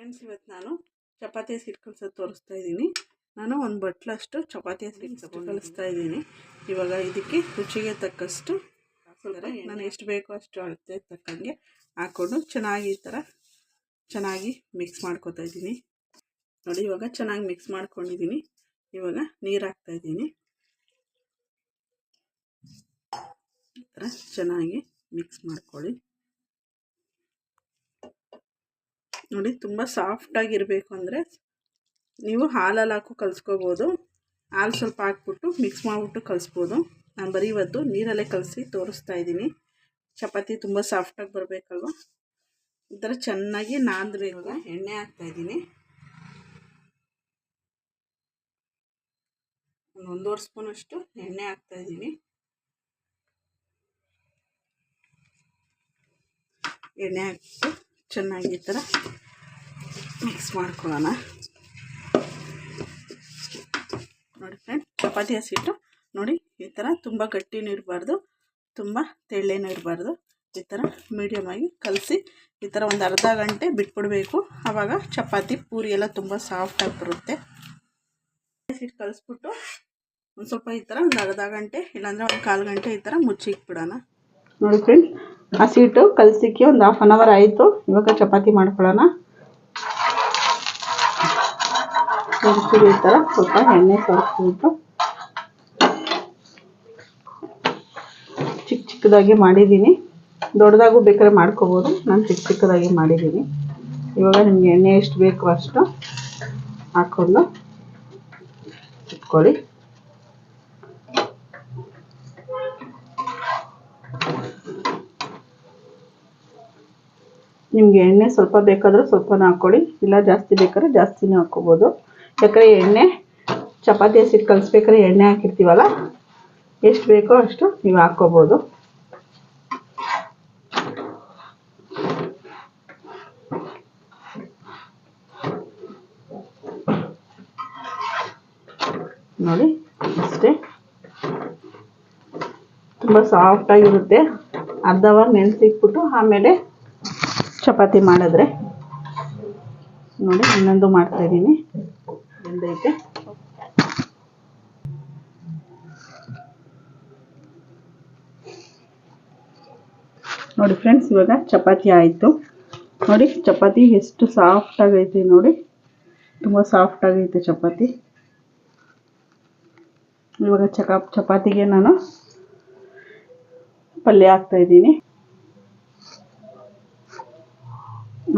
Friends ಇವತ್ತು ನಾನು ಚಪಾತಿ ಹಸಿಟ್ಟು ಕಲ್ಸೋದು ತೋರಿಸ್ತಾ ಇದ್ದೀನಿ. ನಾನು ಒಂದು ಬಟ್ಲಷ್ಟು ಚಪಾತಿ ಹಸಿಟ್ಟು ಕಲಿಸ್ತಾ ಇದ್ದೀನಿ. ಇವಾಗ ಇದಕ್ಕೆ ರುಚಿಗೆ ತಕ್ಕಷ್ಟು ಸ್ವಲ್ಪ ನಾನು ಎಷ್ಟು ಬೇಕೋ ಅಷ್ಟು ಅಳತೆ ತಕ್ಕಂಗೆ ಹಾಕ್ಕೊಂಡು ಚೆನ್ನಾಗಿ ಈ ಥರ ಚೆನ್ನಾಗಿ ಮಿಕ್ಸ್ ಮಾಡ್ಕೋತಾ ಇದ್ದೀನಿ. ನೋಡಿ ಇವಾಗ ಚೆನ್ನಾಗಿ ಮಿಕ್ಸ್ ಮಾಡ್ಕೊಂಡಿದ್ದೀನಿ. ಇವಾಗ ನೀರು ಹಾಕ್ತಾ ಇದ್ದೀನಿ. ಈ ಥರ ಚೆನ್ನಾಗಿ ಮಿಕ್ಸ್ ಮಾಡ್ಕೊಳ್ಳಿ. ನೋಡಿ, ತುಂಬ ಸಾಫ್ಟಾಗಿರಬೇಕು ಅಂದರೆ ನೀವು ಹಾಲಲ್ಲಿ ಹಾಕು ಕಲಿಸ್ಕೋಬೋದು. ಹಾಲು ಸ್ವಲ್ಪ ಹಾಕ್ಬಿಟ್ಟು ಮಿಕ್ಸ್ ಮಾಡಿಬಿಟ್ಟು ಕಲಿಸ್ಬೋದು. ನಾನು ಬರೀ ಇವತ್ತು ನೀರಲ್ಲೇ ಕಲಸಿ ತೋರಿಸ್ತಾ ಇದ್ದೀನಿ. ಚಪಾತಿ ತುಂಬ ಸಾಫ್ಟಾಗಿ ಬರಬೇಕಲ್ವ? ಈ ಥರ ಚೆನ್ನಾಗಿ ನಾದಬೇಕು ಎಣ್ಣೆ ಹಾಕ್ತಾಯಿದ್ದೀನಿ ಒಂದು ಒಂದೂವರೆ ಸ್ಪೂನಷ್ಟು ಎಣ್ಣೆ ಹಾಕ್ತಾಯಿದ್ದೀನಿ ಎಣ್ಣೆ ಹಾಕ್ಬಿಟ್ಟು ಚೆನ್ನಾಗಿ ಈ ಥರ ಮಿಕ್ಸ್ ಮಾಡ್ಕೊಳ್ಳೋಣ. ನೋಡಿ ಫ್ರೆಂಡ್ ಚಪಾತಿ ಹಸಿಟ್ಟು ನೋಡಿ, ಈ ಥರ ತುಂಬ ಗಟ್ಟಿನೂ ಇರಬಾರ್ದು, ತುಂಬ ತೆಳ್ಳೇನೂ ಇರಬಾರ್ದು. ಈ ಥರ ಮೀಡಿಯಮಾಗಿ ಕಲಸಿ, ಈ ಥರ ಒಂದು ಅರ್ಧ ಗಂಟೆ ಬಿಟ್ಬಿಡಬೇಕು. ಆವಾಗ ಚಪಾತಿ, ಪೂರಿ ಎಲ್ಲ ತುಂಬ ಸಾಫ್ಟಾಗಿ ಬರುತ್ತೆ. ಹಸಿಟ್ಟು ಕಲಿಸ್ಬಿಟ್ಟು ಒಂದು ಸ್ವಲ್ಪ ಈ ಥರ ಒಂದು ಅರ್ಧ ಗಂಟೆ, ಇಲ್ಲಾಂದರೆ ಒಂದು ಕಾಲು ಗಂಟೆ ಈ ಥರ ಮುಚ್ಚಿಕ್ಬಿಡೋಣ ನೋಡಿ ಫ್ರೆಂಡ್ ಹಸಿಟ್ಟು ಕಲಸಿಕ್ಕೆ ಒಂದು ಹಾಫ್ ಆನ್ ಅವರ್ ಆಯಿತು. ಇವಾಗ ಚಪಾತಿ ಮಾಡ್ಕೊಳ್ಳೋಣ. ಈ ಥರ ಸ್ವಲ್ಪ ಎಣ್ಣೆ ಸೋರಿಸ್ಬಿಟ್ಟು ಚಿಕ್ಕ ಚಿಕ್ಕದಾಗಿ ಮಾಡಿದ್ದೀನಿ. ದೊಡ್ಡದಾಗೂ ಬೇಕಾದ್ರೆ ಮಾಡ್ಕೋಬೋದು. ನಾನು ಚಿಕ್ಕ ಚಿಕ್ಕದಾಗಿ ಮಾಡಿದ್ದೀನಿ. ಇವಾಗ ನಿಮಗೆ ಎಣ್ಣೆ ಎಷ್ಟು ಬೇಕು ಅಷ್ಟು ಹಾಕ್ಕೊಂಡು ಇಟ್ಕೊಳ್ಳಿ. ನಿಮಗೆ ಎಣ್ಣೆ ಸ್ವಲ್ಪ ಬೇಕಾದರೂ ಸ್ವಲ್ಪನೇ ಹಾಕ್ಕೊಳ್ಳಿ. ಇಲ್ಲ ಜಾಸ್ತಿ ಬೇಕಾದ್ರೆ ಜಾಸ್ತಿನೂ ಹಾಕ್ಕೋಬೋದು. ಯಾಕಂದರೆ ಎಣ್ಣೆ, ಚಪಾತಿ ಹಸಿಟ್ಟು ಕಲಿಸ್ಬೇಕಾದ್ರೆ ಎಣ್ಣೆ ಹಾಕಿರ್ತೀವಲ್ಲ, ಎಷ್ಟು ಬೇಕೋ ಅಷ್ಟು ನೀವು ಹಾಕ್ಕೋಬೋದು. ನೋಡಿ, ಅಷ್ಟೇ. ತುಂಬ ಸಾಫ್ಟಾಗಿರುತ್ತೆ ಅರ್ಧ ಅವರ್ ನೆನೆಸಿಟ್ಬಿಟ್ಟು ಆಮೇಲೆ ಚಪಾತಿ ಮಾಡಿದ್ರೆ. ನೋಡಿ, ಇನ್ನೊಂದು ಮಾಡ್ತಾ ಇದ್ದೀನಿ. ಬೆಂದೈತೆ. ನೋಡಿ ಫ್ರೆಂಡ್ಸ್ ಇವಾಗ ಚಪಾತಿ ಆಯಿತು. ನೋಡಿ, ಚಪಾತಿ ಎಷ್ಟು ಸಾಫ್ಟ್ ಆಗೈತೆ ನೋಡಿ. ತುಂಬ ಸಾಫ್ಟ್ ಆಗೈತೆ ಚಪಾತಿ. ಇವಾಗ ಚಕಾ, ಚಪಾತಿಗೆ ನಾನು ಪಲ್ಯ ಹಾಕ್ತಾಯಿದ್ದೀನಿ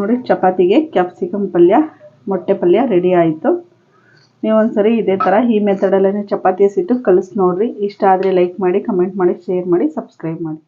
ನೋಡಿ, ಚಪಾತಿಗೆ ಕ್ಯಾಪ್ಸಿಕಮ್ ಪಲ್ಯ, ಮೊಟ್ಟೆ ಪಲ್ಯ ರೆಡಿ ಆಯಿತು. ನೀವು ಒಂದ್ಸರಿ ಇದೇ ಥರ ಈ ಮೆಥಡಲ್ಲೇ ಚಪಾತಿ ಹಸಿಟ್ಟು ಕಲಿಸಿ ನೋಡಿರಿ. ಇಷ್ಟ ಆದರೆ ಲೈಕ್ ಮಾಡಿ ಕಮೆಂಟ್ ಮಾಡಿ ಶೇರ್ ಮಾಡಿ ಸಬ್ಸ್ಕ್ರೈಬ್ ಮಾಡಿ.